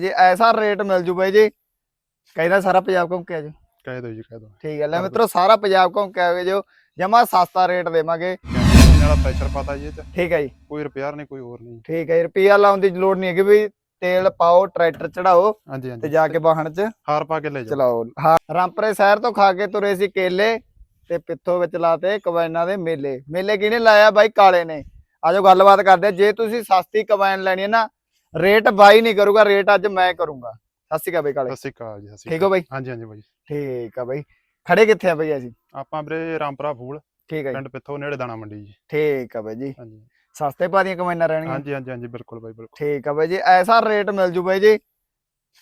ਜੀ ਐਸਾ ਰੇਟ ਮਿਲ ਜੂ ਬਾਈ ਜੀ ਕਹਿੰਦਾ ਸਾਰਾ ਪੰਜਾਬ ਘੁੰਮ ਕੇ ਆ ਜੀ ਕਹਿ ਦਿਓ ਜੀ ਕਹਿ ਦਿਓ। ਠੀਕ ਹੈ ਲੈ। ਮਿੱਤਰੋ ਸਾਰਾ ਪੰਜਾਬ ਘੁੰਮ ਕੇ ਆਵੇ ਜੋ ਜਮਾ ਸਸਤਾ ਰੇਟ ਦੇਵਾਂਗੇ। ਝੋਨੇ ਵਾਲਾ ਪ੍ਰੈਸ਼ਰ ਪਤਾ ਜੀ ਇਹ ਚ। ਠੀਕ ਹੈ ਜੀ। ਕੋਈ ਰਿਪੇਅਰ ਨਹੀਂ ਕੋਈ ਹੋਰ ਨਹੀਂ। ਠੀਕ ਹੈ ਜੀ ਰੁਪਈਆ ਲਾਉਣ ਦੀ ਲੋੜ ਨਹੀਂ ਹੈਗੀ ਵੀ ਤੇਲ ਪਾਓ ਟਰੈਕਟਰ ਚੜਾਓ ਹਾਂਜੀ ਤੇ ਹਾਂਜੀ ਜਾ ਕੇ ਵਾਹਣ 'ਚ ਹਾਰ ਪਾ ਕੇ ਲੈ ਜਾਓ। ਚਲਾਓ। ਹਾਂ ਰਾਮਪਰੇ ਸ਼ਹਿਰ ਤੋਂ ਖਾ ਕੇ ਤੁਰੇ ਸੀ ਕੇਲੇ ਤੇ ਪਿੱਥੋਂ ਵਿੱਚ ਲਾਤੇ ਕਬਾਇਨਾਂ ਦੇ ਮੇਲੇ। ਮੇਲੇ ਕਿਹਨੇ ਲਾਇਆ ਬਾਈ? ਕਾਲੇ ਨੇ। ਆਜੋ ਗੱਲਬਾਤ ਕਰਦੇ ਹਾਂ। ਜੇ ਤੁਸੀਂ ਸਸਤੀ ਕਬਾਇਨ ਲੈਣੀ ਹੈ ਨਾ ਰੇਟ ਬਾਈ ਨਹੀਂ ਕਰੂਗਾ ਰੇਟ ਅੱਜ ਮੈਂ ਕਰੂੰਗਾ। ਸਤਿ ਸ਼੍ਰੀ ਅਕਾਲ ਬਾਈ ਕਾਲੇ। ਸਤਿ ਸ਼੍ਰੀ ਅਕਾਲ ਜੀ ਸਤਿ ਸ਼੍ਰੀ ਠੀਕ ਹੋ ਬਾਈ। ਹਾਂਜੀ ਹਾਂਜੀ ਬਾਈ। ਠੀਕ ਆ ਬਾਈ। ਖੜੇ ਕਿੱਥੇ ਆ ਬਾਈ ਅਸੀਂ? ਆਪਾਂ ਵੀਰੇ ਰਾਮਪੁਰਾ ਫੂਲ ਠੀਕ ਹੈ ਜੀ। ਪਿੰਡ ਪਿੱਥੋਂ ਨੇੜੇ ਦਾਣਾ ਮੰਡੀ ਜੀ। ਠੀਕ ਆ ਬਾਈ ਜੀ। ਹਾਂਜੀ। ਸਸਤੇ ਭਾਰੀਆਂ ਕਮਾਈਆਂ ਰਹਿਣਗੀਆਂ। ਹਾਂਜੀ ਹਾਂਜੀ ਹਾਂਜੀ ਬਿਲਕੁਲ ਬਾਈ ਬਿਲਕੁਲ। ਠੀਕ ਆ ਬਾਈ ਜੀ ਐਸਾ ਰੇਟ ਮਿਲ ਜੂ ਬਾਈ ਜੀ।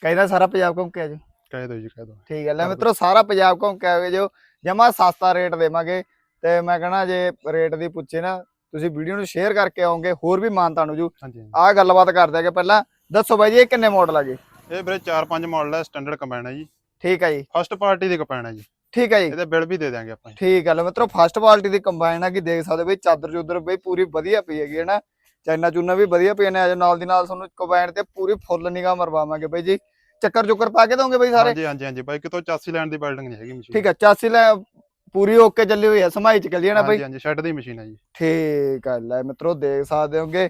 ਕਹਿੰਦਾ ਸਾਰਾ ਪੰਜਾਬ ਘੁੰਮ ਕੇ ਆ ਜੀ ਕਹਿ ਦਿਓ ਜੀ ਕਹਿ ਦਿਓ। ਠੀਕ ਹੈ ਲੈ। ਮਿੱਤਰੋ ਸਾਰਾ ਪੰਜਾਬ ਘੁੰਮ ਕੇ ਜੋ ਜਮਾ ਸਸਤਾ ਰੇਟ ਦੇਵਾਂਗੇ। ਤੇ ਮੈਂ ਕਹਣਾ ਜੇ ਰੇਟ ਦੀ ਪੁੱਛੇ ਨਾ ਤੁਸੀਂ ਵੀਡੀਓ ਨੂੰ ਸ਼ੇਅਰ ਕਰਕੇ ਆਓਗੇ ਹੋਰ ਵੀ ਮਾਨ ਤੁਹਾਨੂੰ ਜੂ। ਆਹ ਗੱਲਬਾਤ ਕਰ ਦਿਆਂਗੇ ਪਹਿਲਾਂ। ਦੱਸੋ ਬਾਈ ਜੀ ਇਹ ਕਿੰਨੇ ਮਾਡਲ ਆ ਜੀ? ਇਹ ਵੀਰੇ 4-5 ਮਾਡਲ ਹੈ ਸਟੈਂਡਰਡ ਕੰਬਾਈਨ ਹੈ ਜੀ। ਠੀਕ ਹੈ ਜੀ। ਫਸਟ ਪਾਰਟੀ ਦੀ ਕੰਬਾਈਨ ਹੈ ਜੀ। ਠੀਕ ਹੈ ਜੀ। ਇਹਦੇ ਬਿੱਲ ਵੀ ਦੇ ਦਿਆਂਗੇ ਆਪਾਂ। ਠੀਕ ਹੈ ਲੈ ਮਿੱਤਰੋ ਫਸਟ ਕੁਆਲਿਟੀ ਦੀ ਕੰਬਾਈਨ ਆ ਕਿ ਦੇਖ ਸਕਦੇ ਬਈ ਚਾਦਰ ਚੁਦਰ ਬਈ ਪੂਰੀ ਵਧੀਆ ਪਈ ਹੈਗੀ ਹੈ ਨਾ ਚਾਈਨਾ ਚੂਨਾ ਵੀ ਵਧੀਆ ਪਈ ਨੇ ਅਜੇ ਨਾਲ ਦੀ ਨਾਲ ਤੁਹਾਨੂੰ ਕੰਬਾਈਨ ਤੇ ਪੂਰੀ ਫੁੱਲ ਨਿਗਾਹ ਮਰਵਾਵਾਂਗੇ ਬਈ ਜੀ। ਚੱਕਰ ਚੁੱਕਰ ਪਾ ਕੇ ਦੋਗੇ ਬਈ ਸਾਰੇ? ਹਾਂਜੀ ਹਾਂਜੀ ਹਾਂਜੀ ਬਾਈ ਕਿਤੋਂ 84 ਲੈਣ ਦੀ ਬਿਲਡਿੰਗ ਨਹੀਂ ਹੈਗੀ ਮਸ਼ੀਨ ਠੀਕ ਹੈ 84 ਲੈ ਪੂਰੀ ਓਕੇ ਚੱਲੀ ਹੋਈ ਹੈ ਸਮਾਈ ਚ ਚੱਲੀ ਹੈ ਨਾ ਬਈ। ਹਾਂਜੀ ਹਾਂਜੀ ਸ਼ੈੱਡ ਦੀ ਮਸ਼ੀਨ ਹੈ ਜੀ। ਠੀਕ ਹੈ ਲੈ ਮਿੱਤਰੋ ਦੇਖ ਸਕਦੇ ਹੋਗੇ।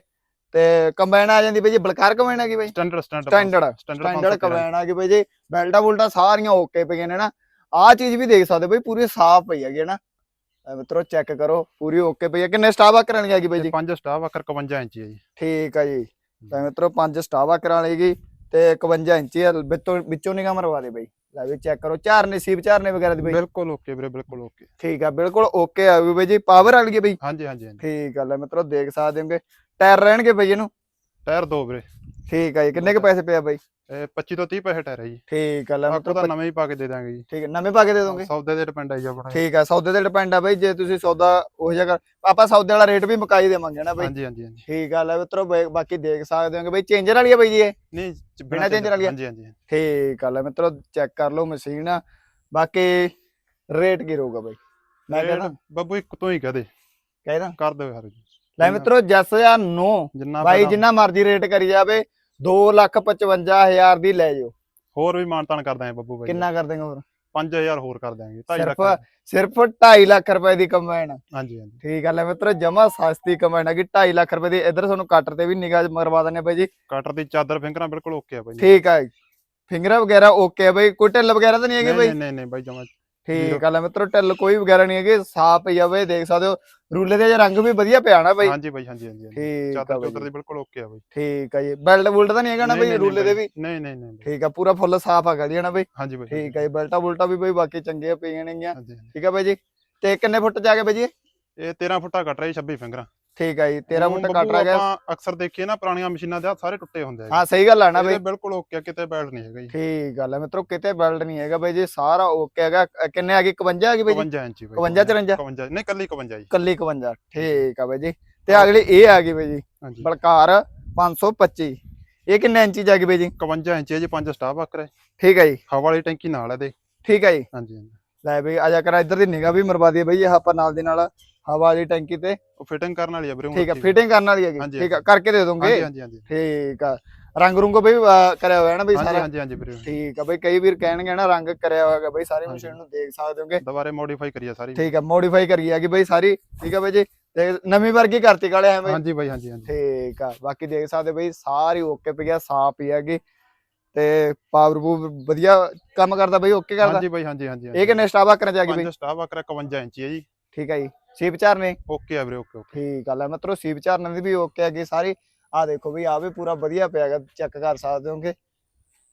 ਤੇ ਕੰਬਾਈਨ ਆ ਜਾਂਦੀ ਬਈ ਜੀ ਬਲਕਾਰ ਕੰਬਾਈਨ ਆ ਗਈ ਬਈ। ਸਟੈਂਡਰਡ ਸਟੈਂਡਰਡ ਸਟੈਂਡਰਡ ਕੰਬਾਈਨ ਆ ਗਈ ਬਈ ਜੀ। ਬੈਲਟਾ ਬੁਲਟਾ ਸਾਰੀਆਂ ਓਕੇ ਪਈਆਂ ਨੇ ਨਾ। ਆਹ ਚੀਜ਼ ਵੀ ਦੇਖ ਸਕਦੇ ਬਈ ਪੂਰੀ ਸਾਫ਼ ਪਈ ਹੈਗੀ ਨਾ। ਮਿੱਤਰੋ ਚੈੱਕ ਕਰੋ ਪੂਰੀ ਓਕੇ ਪਈ ਹੈ। ਕਿੰਨੇ ਸਟਾਫ ਆਕਰਾਂ ਵਾਲੀ ਆ ਗਈ ਬਈ ਜੀ? ਪੰਜ ਸਟਾਫ ਆਕਰ 51 ਇੰਚੀ ਹੈ ਜੀ। ਠੀਕ ਹੈ ਜੀ। ਤਾਂ ਮਿੱਤਰੋ ਪੰਜ ਸਟਾਫ ਆਕਰਾਂ ਵਾਲੀ ਗਈ ਤੇ 51 ਇੰਚੀ ਆ ਵਿੱਚੋਂ ਵਿੱਚੋਂ ਨਿਗਾਹ ਮਰਵਾ ਦੇ ਬਈ। ਲੈ ਵੀ ਚੈੱਕ ਕਰੋ। ਝਾਰਨੇ ਸੀਪ ਝਾਰਨੇ ਵਗੈਰਾ ਦੀ ਬਈ। ਬਿਲਕੁਲ ਓਕੇ ਵੀਰੇ ਬਿਲਕੁਲ ਓਕੇ ਠੀਕ ਆ ਬਿਲਕੁਲ ਓਕੇ ਆ ਵੀ ਬਈ ਜੀ ਪਾਵਰ ਵਾਲੀ ਹੈ ਬਈ। ਹਾਂਜੀ ਹਾਂਜੀ ਹਾਂਜੀ। ਠੀਕ ਆ ਲੈ ਮਿੱਤਰੋ ਦੇਖ ਸਕਦੇ ਹੋਗੇ। ਟਾਇਰ ਰਹਿਣਗੇ ਬਈ ਇਹਨੂੰ। ਟਾਇਰ ਦੋ ਵੀਰੇ। ਠੀਕ ਆ ਜੀ ਕਿੰਨੇ ਕ ਪੈਸੇ ਪਿਆ ਬਾਈ? ਇਹ 25 ਤੋਂ 30 ਪੈਸੇ ਟਾਇਰ ਹੈ ਜੀ। ਠੀਕ ਆ ਲੈ ਆਪਾਂ ਤਾਂ ਨਵੇਂ ਹੀ ਪਾ ਕੇ ਦੇ ਦਾਂਗੇ ਜੀ। ਠੀਕ ਹੈ ਨਵੇਂ ਪਾ ਕੇ ਦੇ ਦੋਗੇ? ਸੌਦੇ ਦੇ ਡਿਪੈਂਡ ਹੈ ਜੀ ਆਪਣਾ। ਠੀਕ ਆ ਸੌਦੇ ਤੇ ਡਿਪੈਂਡ ਆ ਬਾਈ ਜੇ ਤੁਸੀਂ ਸੌਦਾ ਉਹ ਕਰ ਆਪਾਂ ਸੌਦੇ ਵਾਲਾ ਰੇਟ ਵੀ ਮੁਕਾਈ ਦੇਵਾਂਗੇ ਨਾ ਬਾਈ। ਹਾਂਜੀ ਹਾਂਜੀ ਹਾਂਜੀ। ਠੀਕ ਆ ਲੈ ਮਿੱਤਰੋ ਬਈ- ਬਾਕੀ ਦੇਖ ਸਕਦੇ ਹੋਗੇ। ਬਾਈ ਚੇਂਜਰ ਵਾਲੀ ਆ ਬਾਈ ਜੀ ਇਹ? ਨਹੀਂ ਬਿਨਾਂ changer ਵਾਲੀ? ਹਾਂਜੀ ਹਾਂਜੀ ਠੀਕ ਆ ਲੈ ਮਿੱਤਰੋ ਚੈੱਕ ਕਰ ਲਓ ਮਸ਼ੀਨ ਬਾਕੀ ਰੇਟ ਕੀ ਰਹੂਗਾ ਬਾਈ? ਮੈਂ ਕਹਿੰਦਾ ਬੱਬੂ ਇੱਕ ਤੋਂ ਹੀ ਕਹਦੇ। ਕਹਿੰਦਾ? ਕਰ ਦਿਓ ਯਾਰ ਲੈ ਮਿੱਤਰੋ ਜੱਸ ਜਾਂ ਨੋ। ਜਿੰਨਾ ਬਾਈ ਪਹਿਲਾਂ- ਜਿੰਨਾ ਮਰਜ਼ੀ ਰੇਟ ਕਰੀ ਜਾਵੇ। 255000 ਦੀ ਲੈ ਜਾਓ। ਹੋਰ ਵੀ ਮਾਨਤਾਨ ਕਰ ਦਾਂਗੇ ਬੱਬੂ ਬਾਈ ਕਿੰਨਾ ਕਰ ਦੇਗਾ ਹੋਰ? 5000 ਹੋਰ ਕਰ ਦਾਂਗੇ 2.5 ਲੱਖ ਸਿਰਫ ਸਿਰਫ 2.5 ਲੱਖ ਰੁਪਏ ਦੀ ਕੰਬਾਈਨ। ਹਾਂਜੀ ਹਾਂਜੀ। ਠੀਕ ਆ ਲੈ ਮਿੱਤਰੋ ਜਮਾ ਸਸਤੀ ਕੰਬਾਈਨ ਹੈਗੀ 2.5 ਲੱਖ ਰੁਪਏ ਦੀ। ਇਧਰ ਤੁਹਾਨੂੰ ਕੱਟਰ ਤੇ ਵੀ ਨਿਗਾਹ ਮਰਵਾ ਦਿੰਨੇ ਬਾਈ ਜੀ। ਕਟਰ ਦੀ ਚਾਦਰ ਫਿੰਗਰਾਂ ਬਿਲਕੁਲ ਓਕੇ ਆ ਬਾਈ ਠੀਕ ਆ ਫਿੰਗਰ ਵਗੈਰਾ ਓਕੇ ਆ ਬਾਈ। ਕੋਈ ਢਿੱਲ ਵਗੈਰਾ ਤਾਂ ਨਹੀਂ ਹੈਗੀ ਬਾਈ? ਨਹੀਂ ਨਹੀਂ ਨਹੀਂ ਬਾਈ ਜਮਾ ਠੀਕ ਆ ਲੈ ਮਿੱਤਰੋ ਢਿੱਲ ਕੋਈ ਵਗੈਰਾ ਨਹੀਂ ਹੈਗੀ ਸਾਫ਼ ਪਈ ਆ ਬਾਈ ਦੇਖ ਸਕਦੇ ਹੋ ਰੂਲੇ ਦੇ ਰੰਗ ਵੀ ਵਧੀਆ ਪਿਆ ਨਾ ਬਾਈ ਹਾਂਜੀ ਬਾਈ ਹਾਂਜੀ ਹਾਂਜੀ। ਠੀਕ ਆ ਚਾਦਰ ਦੀ ਬਿਲਕੁਲ ਓਕੇ ਆ ਬਾਈ ਠੀਕ ਆ ਜੀ ਬੈਲਟ ਬੁਲਟ ਤਾਂ ਨਹੀਂ ਹੈਗਾ ਨਾ ਬਾਈ ਰੂਲੇ ਦੇ। ਵੀ ਨਹੀਂ ਨਹੀਂ ਨਹੀਂ। ਠੀਕ ਆ ਪੂਰਾ ਫੁੱਲ ਸਾਫ਼ ਆ ਗੜੀ ਨਾ ਬਾਈ ਹਾਂਜੀ ਬਾਈ ਠੀਕ ਆ ਜੀ ਬੈਲਟਾ ਬੁਲਟਾ ਵੀ ਬਾਈ ਬਾਕੀ ਚੰਗੇ ਪਈਆਂ ਨੇਗੀਆਂ। ਠੀਕ ਆ ਬਾਈ ਜੀ ਤੇ ਕਿੰਨੇ ਫੁੱਟ ਜਾ ਕੇ ਬਾਈ ਜੀ ਇਹ? ਇਹ 13 ਫੁੱਟਾ ਕੱਟ ਰਹੀ 26 ਫਿੰਗਰਾਂ ਠੀਕ ਆ ਜੀ 13 ਹੁਣ ਫੁੱਟ ਕੱਟ ਰਹਿ ਗਿਆ। ਆਪਾਂ ਅਕਸਰ ਦੇਖੀਏ ਨਾ ਪੁਰਾਣੀਆਂ ਮਸ਼ੀਨਾਂ ਦੇ ਹੱਥ ਸਾਰੇ ਟੁੱਟੇ ਹੁੰਦੇ ਆ ਹਾਂ ਸਹੀ ਗੱਲ ਆ ਨਾ ਬਾਈ। ਬਿਲਕੁਲ ਓਕੇ ਆ ਕਿਤੇ ਬੈਲਟ ਨਹੀਂ ਹੈਗਾ ਜੀ। ਠੀਕ ਗੱਲ ਹੈ ਮਿੱਤਰੋ ਕਿਤੇ ਬੈਲਟ ਨਹੀਂ ਹੈਗਾ ਬਾਈ ਜੀ ਸਾਰਾ ਓਕੇ ਹੈਗਾ ਕਿੰਨੇ ਆ ਗਈ 51 ਆ ਗਈ ਬਾਈ ਜੀ? 52 ਇੰਚੀ ਬਾਈ 52 54 52 ਨਹੀਂ ਕੱਲੀ 52 ਜੀ। ਕੱਲੀ 51 ਠੀਕ ਆ ਬਾਈ ਜੀ। ਤੇ ਅਗਲੀ ਇਹ ਆ ਗਈ ਬਾਈ ਜੀ ਬਲਕਾਰ 525 ਇਹ ਕਿੰਨੇ ਇੰਚੀ ਜਾ ਗਈ ਬਾਈ ਜੀ? 52 ਇੰਚੀ ਜੀ ਪੰਜ ਸਟਾਫ ਆਕਰ ਠੀਕ ਹੈ ਜੀ। ਹਵਾ ਵਾਲੀ ਟੈਂਕੀ ਨਾਲ ਹੈ ਦੇ ਠੀਕ ਹੈ ਜੀ। ਹਾਂਜੀ ਹਾਂਜੀ। ਲੈ ਬਈ ਆ ਜਾ ਕਰ ਇੱਧਰ ਦੀ ਨਿਗਾ ਵੀ ਮਰਵਾ ਦਈਏ ਬਈ ਇਹ ਆਪਾਂ ਨਾਲ ਦੀ ਨਾਲ ਹਵਾ ਵਾਲੀ ਟੈਂਕੀ ਤੇ? ਉਹ ਫਿਟਿੰਗ ਕਰਨ ਵਾਲੀ ਆ ਵੀਰੇ ਠੀਕ ਆ ਫਿਟਿੰਗ ਕਰਨ ਵਾਲੀ ਹੈਗੀ। ਠੀਕ ਆ ਕਰਕੇ ਦੇ ਦੋਗੇ? ਹਾਂਜੀ ਹਾਂਜੀ ਹਾਂਜੀ। ਠੀਕ ਆ। ਰੰਗ ਰੁੰਗ ਬਈ ਕਰਿਆ ਹੋਇਆ ਨਾ ਬਈ ਸਾਰਾ? ਹਾਂਜੀ ਹਾਂਜੀ ਵੀਰੇ। ਠੀਕ ਆ ਬਈ ਕਈ ਵੀਰ ਕਹਿਣਗੇ ਨਾ ਰੰਗ ਕਰਿਆ ਹੋਇਆ ਬਈ ਸਾਰੀ। ਮਸ਼ੀਨ ਨੂੰ ਦੇਖ ਸਕਦੇ ਹੋਗੇ। ਦੁਬਾਰੇ ਮੋਡੀਫਾਈ ਕਰੀਆ ਸਾਰੀ। ਠੀਕ ਆ ਮੋਡੀਫਾਈ ਕਰੀ ਹੈਗੀ ਬਈ ਸਾਰੀ। ਠੀਕ ਆ ਬਈ ਜੀ। ਤੇ ਨਵੀਂ ਵਰਗੀ ਕਰਤੀ ਕਾਲੇ ਐ ਬਈ ਹਾਂਜੀ ਬਾਈ ਹਾਂਜੀ ਹਾਂਜੀ। ਠੀਕ ਆ ਬਾਕੀ ਦੇਖ ਸਕਦੇ ਬਈ ਸਾਰੀ ਓਕੇ ਪਈ ਆ ਸਾਫ਼ ਹੀ ਹੈਗੀ। ਤੇ ਪਾਵਰ ਬੂ ਵਧੀਆ ਕੰਮ ਕਰਦਾ ਬਈ ਓਕੇ ਕਰਦਾ? ਹਾਂਜੀ ਬਾਈ ਹਾਂਜੀ ਹਾਂਜੀ ਇਹ ਕਿੰਨੇ ਸਟਾਫ ਆਕਰਾਂ ਚ ਆ ਗਈ ਬਈ? ਸਟਾਫ ਆਕਰ 51 ਇੰਚੀ ਹੈ ਜੀ। ਠੀਕ ਆ ਜੀ? ਸੀਪ ਚਾਰ ਨੇ ਓਕੇ ਆ ਵੀਰੇ ਓਕੇ ਓਕੇ। ਠੀਕ ਆ ਲੈ ਮਤਰੋ ਸੀਪ ਚਾਰ ਦੀ ਵੀ ਓਕੇ ਹੈਗੀ ਸਾਰੀ। ਆ ਦੇਖੋ ਬਈ ਆ ਵੀ ਪੂਰਾ ਵਧੀਆ ਪਿਆ ਹੈਗਾ ਚੈੱਕ ਕਰ ਸਕਦੇ ਹੋਗੇ।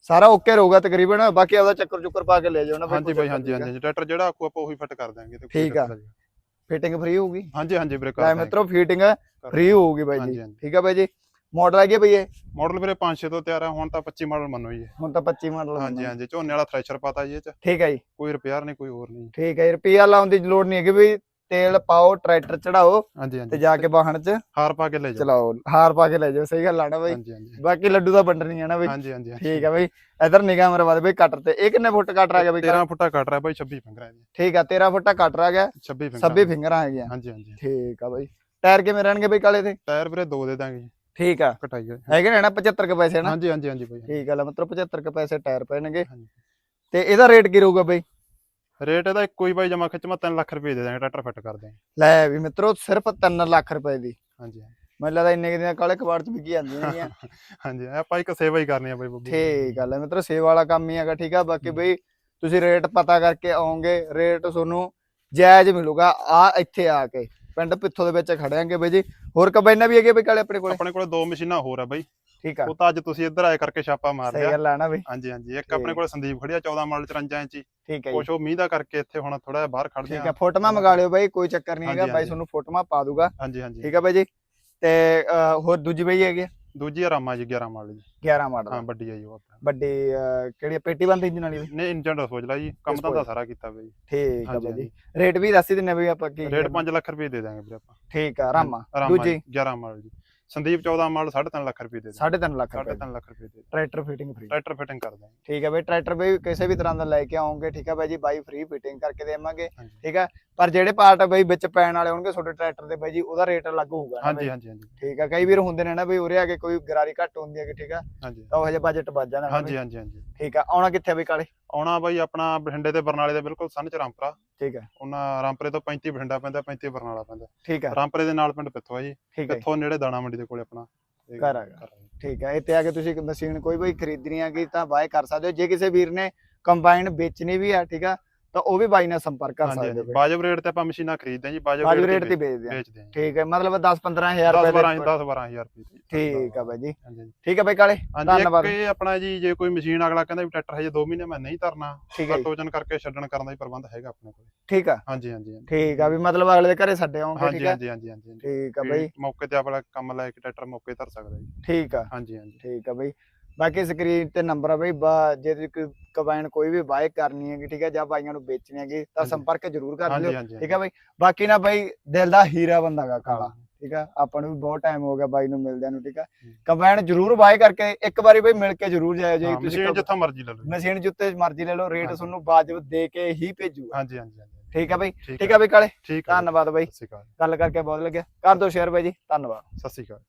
ਸਾਰਾ ਓਕੇ ਰਹੂਗਾ ਤਕਰੀਬਨ ਬਾਕੀ ਆਪਦਾ ਚੱਕਰ ਚੁੱਕਰ ਪਾ ਕੇ ਲੈ ਜਾਓ ਨਾ ਹਾਂਜੀ ਬਾਈ ਹਾਂਜੀ ਹਾਂਜੀ ਟਰੈਕਟਰ ਜਿਹੜਾ ਆਕੂ ਆਪਾਂ ਉਹੀ ਫਿੱਟ ਕਰ ਦਾਂਗੇ ਤੇ ਠੀਕ ਆ। ਫਿਟਿੰਗ ਫ੍ਰੀ ਹੋਊਗੀ? ਹਾਂਜੀ ਹਾਂਜੀ ਵੀਰੇ ਕਰ ਮਿੱਤਰੋ ਫਿਟਿੰਗ ਫ੍ਰੀ ਹੋਊਗੀ ਬਾਈ ਜੀ। ਠੀਕ ਆ ਬਾਈ ਜੀ। ਮਾਡਲ ਆ ਗਿਆ ਬਈ ਇਹ? ਮਾਡਲ ਵੀਰੇ 5-6 ਤੋਂ ਤਿਆਰ ਆ ਹੁਣ ਤਾਂ 25 ਮਾਡਲ ਮੰਨੋ ਜੀ। ਹੁਣ ਤਾਂ 25 ਮਾਡਲ ਹਾਂਜੀ ਹਾਂਜੀ ਝੋਨੇ ਵਾਲਾ ਥ੍ਰੈਸ਼ਰ ਪਤਾ ਜੀ ਇਹ ਚ। ਠੀਕ ਹੈ ਜੀ। ਕੋਈ ਰਿਪੇਅਰ ਨਹੀਂ ਕੋਈ ਹੋਰ ਨਹੀਂ ਠੀਕ ਹੈ ਰੁਪਈਆ ਲਾਉਣ ਦੀ ਲੋੜ ਨਹੀਂ ਹੈਗੀ ਵੀ ਤੇਲ ਪਾਓ ਟਰੈਕਟਰ ਚੜਾਓ ਹਾਂਜੀ ਤੇ ਹਾਂਜੀ ਜਾ ਕੇ ਵਾਹਣ 'ਚ ਹਾਰ ਪਾ ਕੇ ਲੈ ਜਾਓ। ਚਲਾਓ। ਹਾਰ ਪਾ ਕੇ ਲੈ ਜਾਓ ਸਹੀ ਗੱਲ ਆ ਨਾ ਬਾਈ। ਹਾਂਜੀ ਹਾਂਜੀ। ਬਾਕੀ ਲੱਡੂ ਦਾ ਵੰਡਣੀ ਆ ਨਾ ਬਾਈ। ਹਾਂਜੀ ਹਾਂਜੀ ਠੀਕ ਹੈ ਬਾਈ। ਇਧਰ ਨਿਗਾਹ ਮਰਵਾ ਦੇ ਬਾਈ ਕਟਰ ਤੇ। ਇਹ ਕਿੰਨੇ ਫੁੱਟ ਕਟਰ ਆ ਗਿਆ ਬਾਈ? 13 ਫੁੱਟਾ ਕੱਟ ਰਿਹਾ ਬਾਈ 26 ਫਿੰਗਰਾਂ ਦੀ ਠੀਕ ਆ 13 ਫੁੱਟਾ ਕਟਰ ਆ ਗਿਆ। 26 ਫਿੰਗਰਾਂ 26 ਫਿੰਗਰਾਂ ਹੈਗੀਆਂ ਹਾਂਜੀ ਹਾਂਜੀ। ਠੀਕ ਆ ਬਾਈ। ਟਾਇਰ ਕਿਵੇਂ ਰਹਿਣਗੇ ਬਾਈ ਕਾਲੇ ਤੇ ਟਾਇਰ ਵੀਰੇ ਦੋ ਦੇ ਦਾਂਗੇ ਠੀਕ ਆ। ਕਟਾਈ ਹੈਗੇ ਨੇ ਨਾ 75 ਕੁ ਪੈਸੇ ਨਾ? ਹਾਂਜੀ ਹਾਂਜੀ ਹਾਂਜੀ ਬਾਈ। ਠੀਕ ਆ ਲੈ ਮਤਲਬ 75 ਕੁ ਪੈਸੇ ਟਾਇਰ ਪੈਣਗੇ। ਤੇ ਇਹਦਾ ਰੇਟ ਕੀ ਰਹੂਗਾ ਬਈ? ਰੇਟ ਇਹਦਾ ਇੱਕੋ ਹੀ ਬਾਈ ਜਮਾ ਖਿੱਚ ਮੈਂ 3 ਲੱਖ ਰੁਪਏ ਦੇ ਦਾਂਗੇ ਟਰੈਕਟਰ ਫਿੱਟ ਕਰ ਦਾਂਗੇ ਲੈ ਵੀ ਮਿੱਤਰੋ ਸਿਰਫ 3 ਲੱਖ ਰੁਪਏ ਦੀ। ਹਾਂਜੀ। ਮੈਨੂੰ ਲੱਗਦਾ ਇੰਨੇ ਦੀਆਂ ਕਾਲੇ ਕਬਾੜ ਚ ਵਿਕੀ ਜਾਂਦੀਆਂ ਹੈਗੀਆਂ ਹਾਂਜੀ ਆਪਾਂ ਇੱਕ ਸੇਵਾ ਹੀ ਕਰਨੀ ਆ ਬਾਈ ਬੱਬੂ। ਠੀਕ ਆ ਲੈ ਮਿੱਤਰੋ ਸੇਵਾ ਵਾਲਾ ਕੰਮ ਹੀ ਹੈਗਾ ਠੀਕ ਆ? ਬਾਕੀ ਬਈ ਤੁਸੀਂ ਰੇਟ ਪਤਾ ਕਰਕੇ ਆਓਗੇ ਰੇਟ ਤੁਹਾਨੂੰ ਜਾਇਜ਼ ਮਿਲੂਗਾ ਆ ਇੱਥੇ ਆ ਕੇ। ਪਿੰਡ ਪਿੱਥੋਂ ਦੇ ਵਿੱਚ ਖੜਿਆਂਗੇ ਬਈ ਜੀ। ਹੋਰ ਕਬੈਨਾ ਵੀ ਹੈਗੇ ਬਈ ਕਾਲੇ ਆਪਣੇ ਕੋਲੇ? ਆਪਣੇ ਕੋਲੇ ਦੋ ਮਸ਼ੀਨਾਂ ਹੋਰ ਆ ਬਾਈ। ਠੀਕ ਆ। ਉਹ ਤਾਂ ਅੱਜ ਤੁਸੀਂ ਇੱਧਰ ਆਏ ਕਰਕੇ ਛਾਪਾ ਮਾਰ ਸਹੀ ਲਿਆ। ਗੱਲ ਆ ਨਾ ਬਈ। ਹਾਂਜੀ ਹਾਂਜੀ। ਇੱਕ। ਆਪਣੇ ਕੋਲੇ ਸੰਦੀਪ ਖੜਿਆ 14 ਮਾਡਲ 54 ਇੰਚੀ। ਠੀਕ ਹੈ ਜੀ। ਕੁਛ ਉਹ ਮੀਂਹ ਦਾ ਕਰਕੇ ਇੱਥੇ ਹੁਣ ਥੋੜਾ ਜਿਹਾ ਬਾਹਰ ਖੜਦੇ ਠੀਕ ਆ ਆ ਫੋਟੋਆਂ ਮੰਗਾ ਲਿਓ ਬਾਈ ਕੋਈ ਚੱਕਰ ਨਹੀਂ ਹੈਗਾ। ਬਾਈ। ਤੁਹਾਨੂੰ ਫੋਟੋਆਂ ਪਾ ਦੂਗਾ। ਹਾਂਜੀ ਹਾਂਜੀ। ਠੀਕ ਆ ਬਾਈ ਜੀ। ਤੇ ਹੋਰ ਦੂਜੀ ਬਈ ਹੈਗੀ ਆ? ਦੂਜੀ ਆ ਰਾਮਾ ਜੀ 11 ਮਾਡਲ ਜੀ। 11 ਹਾਂ ਮਾਡਲ ਵੱਡੀ ਆ ਜੀ ਉਹ ਆਪਣਾ। ਵੱਡੀ ਕਿਹੜੀ ਆ? ਪੇਟੀ ਬੰਦ ਇੰਜਨ ਵਾਲੀ ਬਈ? ਨੇ ਇੰਜਨ ਦਾ ਸੋਚ ਲਾ ਜੀ। ਕੰਮ ਤਾਂ ਸੋਚ। ਸਾਰਾ ਕੀਤਾ ਬਈ। ਠੀਕ ਆ ਬਾਈ ਜੀ। ਰੇਟ ਵੀ ਦੱਸ ਹੀ ਦਿੰਨੇ ਬਈ ਆਪਾਂ ਕੀ ਰੇਟ 5 ਲੱਖ ਰੁਪਏ ਦੇ ਦਾਂਗੇ ਵੀਰੇ ਆਪਾਂ। ਠੀਕ ਆ ਰਾਮਾ ਰਾਮਾ ਦੂਜੀ? ਜੀ, 11 ਮਾਡਲ ਜੀ। ਸੰਦੀਪ 14 ਮਾਡਲ 3.5 ਲੱਖ ਰੁਪਏ ਦੇ ਦਾਂਗੇ 3.5 ਲੱਖ ਰੁਪਏ। 3.5 ਲੱਖ ਰੁਪਏ ਦੇ। Tractor fitting free tractor fitting ਕਰ ਦਾਂਗੇ ਠੀਕ ਹੈ ਬਈ ਟਰੈਕਟਰ ਬਈ ਕਿਸੇ ਵੀ ਤਰ੍ਹਾਂ ਦਾ ਲੈ ਕੇ ਆਓਗੇ ਠੀਕ ਹੈ ਬਾਈ ਜੀ ਬਾਈ ਫ੍ਰੀ ਫਿਟਿੰਗ ਕਰਕੇ ਦੇਵਾਂਗੇ ਠੀਕ ਹੈ। ਪਰ ਜਿਹੜੇ ਪਾਰਟ ਬਈ ਵਿੱਚ ਪੈਣ ਵਾਲੇ ਹੋਣਗੇ ਤੁਹਾਡੇ ਟਰੈਕਟਰ ਦੇ ਬਾਈ ਜੀ ਉਹਦਾ ਰੇਟ ਅਲੱਗ ਹੋਊਗਾ ਹਾਂਜੀ। ਹਾਂਜੀ ਹਾਂਜੀ। ਠੀਕ ਹੈ ਕਈ ਵੀਰ ਹੁੰਦੇ ਨੇ ਨਾ ਬਈ ਉਰੇ ਆ ਕੇ ਕੋਈ ਗਰਾਰੀ ਘੱਟ ਹੁੰਦੀ ਹੈ ਕਿ ਠੀਕ ਹੈ। ਹਾਂਜੀ। ਤਾਂ ਉਹ ਹਜੇ ਬਜਟ ਵੱਜ ਜਾਂਦਾ ਹਾਂਜੀ। ਹਾਂਜੀ ਹਾਂਜੀ। ਠੀਕ ਹੈ ਆਉਣਾ ਕਿੱਥੇ ਬਈ ਕਾਲੇ? ਆਉਣਾ ਬਾਈ ਆਪਣਾ ਬਠਿੰਡੇ ਤੇ ਬਰਨਾਲੇ ਦੇ ਬਿਲਕੁਲ ਸੰਨ ਚ ਰਾਮਪਰਾ। ਠੀਕ ਹੈ। ਉਹਨਾਂ ਰਾਮਪਰੇ ਤੋਂ 35 ਬਠਿੰਡਾ ਪੈਂਦਾ 35 ਬਰਨਾਲਾ ਪੈਂਦਾ। ਠੀਕ ਹੈ। ਰਾਮਪਰੇ ਦੇ ਨਾਲ ਪਿੰਡ ਪਿੱਥੋਂ ਆ ਜੀ। ਪਿੱਥੋਂ ਨੇੜੇ ਦਾਣਾ ਮੰਡੀ ਦੇ ਕੋਲੇ ਆਪਣਾ। ਘਰ ਹੈਗਾ। ਠੀਕ ਹੈ। ਇੱਥੇ ਆ ਕੇ ਤੁਸੀਂ ਮਸ਼ੀਨ ਕੋਈ ਵੀ ਖਰੀਦਣੀ ਹੈਗੀ ਤਾਂ ਬਾਏ ਕਰ ਸਕਦੇ ਹੋ। ਜੇ ਕਿਸੇ ਵੀਰ ਨੇ ਕੰਬਾਈਨ ਵੇਚਣੀ ਵੀ ਆ ਠੀਕ ਆ ਤਾਂ ਉਹ ਵੀ ਬਾਈ ਨਾਲ ਸੰਪਰਕ ਕਰ ਸਕਦੇ ਹੋ। ਵਾਜਬ ਰੇਟ ਤੇ ਆਪਾਂ ਮਸ਼ੀਨਾਂ ਖਰੀਦਦੇ ਹਾਂ ਜੀ ਵਾਜਬ ਬਾਜੂ ਰੇਟ ਤੇ ਵੇਚਦੇ ਹਾਂ। ਠੀਕ ਹੈ ਮਤਲਬ 10 15000 10 ਰੁਪਏ 12 ਦੇ 10 12000 ਰੁਪਏ। ਠੀਕ ਆ ਬਾਈ ਜੀ। ਠੀਕ ਹੈ ਬਾਈ ਕਾਲੇ ਧੰਨਵਾਦ। ਇਹ ਆਪਣਾ ਜੀ ਜੇ ਕੋਈ ਮਸ਼ੀਨ ਅਗਲਾ ਕਹਿੰਦਾ ਵੀ ਟਰੈਕਟਰ ਹਜੇ 2 ਮਹੀਨੇ ਮੈਂ ਨਹੀਂ ਧਰਨਾ ਠੀਕ ਹੈ ਜੀ, ਘੱਟ ਵਜਨ ਕਰਕੇ ਛੱਡਣ ਕਰਨ ਦਾ ਵੀ ਪ੍ਰਬੰਧ ਹੈਗਾ ਆਪਣੇ ਕੋਲ। ਠੀਕ ਆ। ਹਾਂਜੀ ਹਾਂਜੀ ਠੀਕ ਆ ਵੀ ਮਤਲਬ ਅਗਲੇ ਦੇ ਘਰੇ ਛੱਡੇ ਆਉਂਗੇ ਠੀਕ ਆ? ਹਾਂਜੀ ਹਾਂਜੀ ਹਾਂਜੀ। ਠੀਕ ਆ ਬਾਈ। ਮੌਕੇ ਤੇ ਆਪਣਾ ਕੰਮ ਲੈ ਕੇ ਟਰੈਕਟਰ ਮੌਕੇ ਧਰ ਸਕਦਾ ਜੀ। ਠੀਕ ਆ। ਹਾਂਜੀ ਹਾਂਜੀ। ਠੀਕ ਆ ਬਾਈ। ਬਾਕੀ ਸਕਰੀਨ ਤੇ ਨੰਬਰ ਆ ਬਾਈ ਜੇ ਤੁਸੀਂ ਕੋਈ ਕੰਬਾਈਨ ਕੋਈ ਵੀ ਬਾਏ ਕਰਨੀ ਹੈਗੀ ਠੀਕ ਆ ਜਾਂ ਬਾਈਆਂ ਨੂੰ ਵੇਚਣੀ ਹੈਗੀ ਤਾਂ। ਸੰਪਰਕ ਜ਼ਰੂਰ ਕਰ ਲਿਓ ਠੀਕ ਆ ਬਾਈ? ਬਾਕੀ ਨਾ ਬਾਈ ਦਿਲ ਦਾ ਹੀਰਾ ਬੰਦਾ ਗਾ ਕਾਲਾ ਠੀਕ ਆ? ਆਪਾਂ ਨੂੰ ਵੀ ਬਹੁਤ ਟਾਈਮ ਹੋ ਗਿਆ ਬਾਈ ਨੂੰ ਮਿਲਦਿਆਂ ਨੂੰ ਠੀਕ ਆ? ਹੂੰ। ਕੰਬਾਈਨ ਜ਼ਰੂਰ ਬਾਏ ਕਰਕੇ ਇੱਕ ਵਾਰੀ ਬਾਈ ਮਿਲ ਕੇ ਜ਼ਰੂਰ ਜਾਇਓ ਜੇ ਹਾਂ, ਤੁਸੀਂ ਮਸ਼ੀਨ ਜਿੱਥੋਂ ਮਰਜ਼ੀ ਲੈ ਲਓ। ਮਸ਼ੀਨ ਜਿੱਤੇ ਮਰਜ਼ੀ ਲੈ ਲਓ ਰੇਟ। ਤੁਹਾਨੂੰ ਵਾਜਬ ਦੇ ਕੇ ਹੀ ਭੇਜੂਗਾ ਹਾਂਜੀ ਹਾਂਜੀ ਠੀਕ ਆ ਬਾਈ? ਠੀਕ ਆ। ਬਾਈ ਕਾਲੇ? ਹੈ। ਧੰਨਵਾਦ ਬਾਈ। ਗੱਲ ਕਰਕੇ ਬਹੁਤ ਲੱਗਿਆ। ਕਰ ਦਿਓ ਸ਼ੇਅਰ ਬਾਈ ਜੀ। ਧੰਨਵਾਦ। ਸਤਿ ਸ਼੍ਰੀ ਅਕਾਲ।